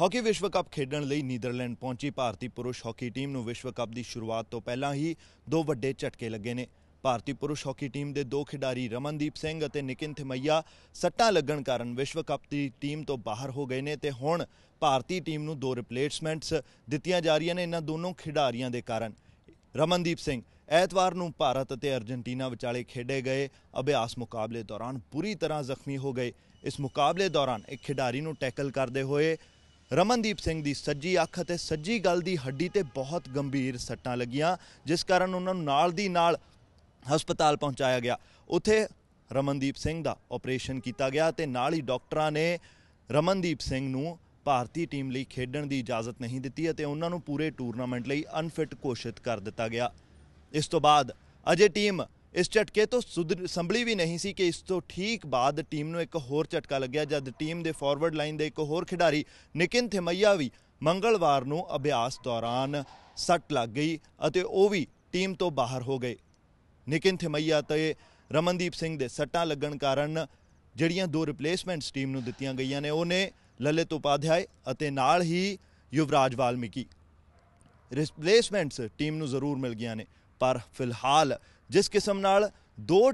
Hockey ਵਿਸ਼ਵ cup ਖੇਡਣ ਲਈ ਨੀਦਰਲੈਂਡ ਪਹੁੰਚੀ ਭਾਰਤੀ ਪੁਰਸ਼ ਹਾਕੀ ਟੀਮ ਨੂੰ ਵਿਸ਼ਵ ਕੱਪ ਦੀ ਸ਼ੁਰੂਆਤ ਤੋਂ ਪਹਿਲਾਂ ਹੀ ਦੋ ਵੱਡੇ ਝਟਕੇ ਲੱਗੇ ਨੇ। ਭਾਰਤੀ ਪੁਰਸ਼ ਹਾਕੀ ਟੀਮ ਦੇ ਦੋ ਖਿਡਾਰੀ ਰਮਨਦੀਪ ਸਿੰਘ ਅਤੇ ਨਿਕਿਨ ਥਮਈਆ ਸੱਟਾਂ ਲੱਗਣ ਕਾਰਨ ਵਿਸ਼ਵ ਕੱਪ ਦੀ ਟੀਮ ਤੋਂ ਬਾਹਰ ਹੋ ਗਏ ਨੇ ਤੇ ਹੁਣ ਭਾਰਤੀ ਟੀਮ ਨੂੰ ਦੋ ਰਿਪਲੇਸਮੈਂਟਸ ਦਿੱਤੀਆਂ ਜਾ ਰਹੀਆਂ ਨੇ ਇਹਨਾਂ ਦੋਨੋਂ ਖਿਡਾਰੀਆਂ ਦੇ ਕਾਰਨ। ਰਮਨਦੀਪ ਸਿੰਘ ਐਤਵਾਰ ਨੂੰ ਭਾਰਤ ਅਤੇ ਅਰਜਨਟੀਨਾ ਵਿਚਾਲੇ ਖੇਡੇ ਗਏ। ਅਭਿਆਸ ਮੁਕਾਬਲੇ ਦੌਰਾਨ ਪੂਰੀ ਤਰ੍ਹਾਂ ਜ਼ਖਮੀ ਹੋ ਗਏ। ਇਸ ਮੁਕਾਬਲੇ ਦੌਰਾਨ ਇੱਕ ਖਿਡਾਰੀ ਨੂੰ ਟੈਕਲ ਕਰਦੇ ਹੋਏ ਰਮਨਦੀਪ ਸਿੰਘ ਦੀ ਸੱਜੀ ਅੱਖ ਅਤੇ ਸੱਜੀ ਗਲ ਦੀ ਹੱਡੀ ਤੇ ਬਹੁਤ ਗੰਭੀਰ ਸੱਟਾਂ ਲੱਗੀਆਂ, ਜਿਸ ਕਾਰਨ ਉਹਨਾਂ ਨੂੰ ਨਾਲ ਦੀ ਨਾਲ ਹਸਪਤਾਲ ਪਹੁੰਚਾਇਆ ਗਿਆ। ਉੱਥੇ ਰਮਨਦੀਪ ਸਿੰਘ ਦਾ ਆਪਰੇਸ਼ਨ ਕੀਤਾ ਗਿਆ ਤੇ ਨਾਲ ਹੀ ਡਾਕਟਰਾਂ ਨੇ ਰਮਨਦੀਪ ਸਿੰਘ ਨੂੰ ਭਾਰਤੀ ਟੀਮ ਲਈ ਖੇਡਣ ਦੀ ਇਜਾਜ਼ਤ ਨਹੀਂ ਦਿੱਤੀ ਅਤੇ ਉਹਨਾਂ ਨੂੰ ਪੂਰੇ ਟੂਰਨਾਮੈਂਟ ਲਈ ਅਨਫਿਟ ਘੋਸ਼ਿਤ ਕਰ ਦਿੱਤਾ ਗਿਆ। ਇਸ ਤੋਂ ਬਾਅਦ ਅਜੇ ਟੀਮ ਇਸ ਝਟਕੇ ਤੋਂ ਸੁਧਰ- ਸੰਭਲੀ ਵੀ ਨਹੀਂ ਸੀ ਕਿ ਇਸ ਤੋਂ ਠੀਕ ਬਾਅਦ ਟੀਮ ਨੂੰ ਇੱਕ ਹੋਰ ਝਟਕਾ ਲੱਗਿਆ, ਜਦ ਟੀਮ ਦੇ ਫਾਰਵਰਡ ਲਾਈਨ ਦੇ ਇੱਕ ਹੋਰ ਖਿਡਾਰੀ ਨਿਕਿਨ ਥਿਮਈਆ ਵੀ ਮੰਗਲਵਾਰ ਨੂੰ ਅਭਿਆਸ ਦੌਰਾਨ ਸੱਟ ਲੱਗ ਗਈ ਅਤੇ ਉਹ ਵੀ ਟੀਮ ਤੋਂ ਬਾਹਰ ਹੋ ਗਏ। ਨਿਕਿਨ ਥਿਮਈਆ ਤੇ ਰਮਨਦੀਪ ਸਿੰਘ ਦੇ ਸੱਟਾਂ ਲੱਗਣ ਕਾਰਨ ਜਿਹੜੀਆਂ ਦੋ ਰਿਪਲੇਸਮੈਂਟਸ ਟੀਮ ਨੂੰ ਦਿੱਤੀਆਂ ਗਈਆਂ ਨੇ, ਉਹ ਨੇ ਲਲਿਤ ਉਪਾਧਿਆਏ ਅਤੇ ਨਾਲ ਹੀ ਯੁਵਰਾਜ ਵਾਲਮੀਕੀ। ਰਿਪਲੇਸਮੈਂਟਸ ਟੀਮ ਨੂੰ ਜ਼ਰੂਰ ਮਿਲ ਗਈਆਂ ਨੇ। ਪਰ ਫਿਲਹਾਲ ਜਿਸ ਕਿਸਮ ਨਾਲ ਦੋ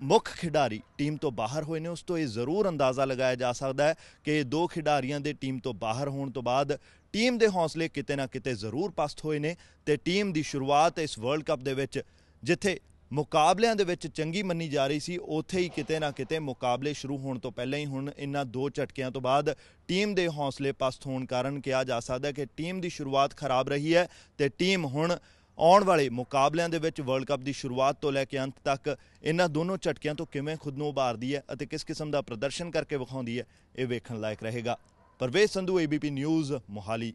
ਮੁੱਖ ਖਿਡਾਰੀ ਟੀਮ ਤੋਂ ਬਾਹਰ ਹੋਏ ਨੇ, ਉਸ ਤੋਂ ਇਹ ਜ਼ਰੂਰ ਅੰਦਾਜ਼ਾ ਲਗਾਇਆ ਜਾ ਸਕਦਾ ਹੈ ਕਿ ਇਹ ਦੋ ਖਿਡਾਰੀਆਂ ਦੇ ਟੀਮ ਤੋਂ ਬਾਹਰ ਹੋਣ ਤੋਂ ਬਾਅਦ ਟੀਮ ਦੇ ਹੌਸਲੇ ਕਿਤੇ ਨਾ ਕਿਤੇ ਜ਼ਰੂਰ ਪਸਤ ਹੋਏ ਨੇ ਤੇ ਟੀਮ ਦੀ ਸ਼ੁਰੂਆਤ ਇਸ ਵਰਲਡ ਕੱਪ ਦੇ ਵਿੱਚ, ਜਿੱਥੇ ਮੁਕਾਬਲਿਆਂ ਦੇ ਵਿੱਚ ਚੰਗੀ ਮੰਨੀ ਜਾ ਰਹੀ ਸੀ, ਉੱਥੇ ਹੀ ਕਿਤੇ ਨਾ ਕਿਤੇ ਮੁਕਾਬਲੇ ਸ਼ੁਰੂ ਹੋਣ ਤੋਂ ਪਹਿਲਾਂ ਹੀ ਹੁਣ ਇਹਨਾਂ ਦੋ ਝਟਕਿਆਂ ਤੋਂ ਬਾਅਦ ਟੀਮ ਦੇ ਹੌਸਲੇ ਪਸਤ ਹੋਣ ਕਾਰਨ ਕਿਹਾ ਜਾ ਸਕਦਾ ਹੈ ਕਿ ਟੀਮ ਦੀ ਸ਼ੁਰੂਆਤ ਖਰਾਬ ਰਹੀ ਹੈ ਤੇ ਟੀਮ ਹੁਣ ਆਉਣ ਵਾਲੇ ਮੁਕਾਬਲਿਆਂ ਦੇ ਵਿੱਚ ਵਰਲਡ ਕੱਪ ਦੀ ਸ਼ੁਰੂਆਤ ਤੋਂ ਲੈ ਕੇ ਅੰਤ ਤੱਕ ਇਹਨਾਂ ਦੋਨੋਂ ਝਟਕਿਆਂ ਤੋਂ ਕਿਵੇਂ ਖੁਦ ਨੂੰ ਉਭਾਰਦੀ ਹੈ ਅਤੇ ਕਿਸ ਕਿਸਮ ਦਾ ਪ੍ਰਦਰਸ਼ਨ ਕਰਕੇ ਵਿਖਾਉਂਦੀ ਹੈ, ਇਹ ਵੇਖਣ ਲਾਇਕ ਰਹੇਗਾ। Parvez Sandhu ABP news Mohali.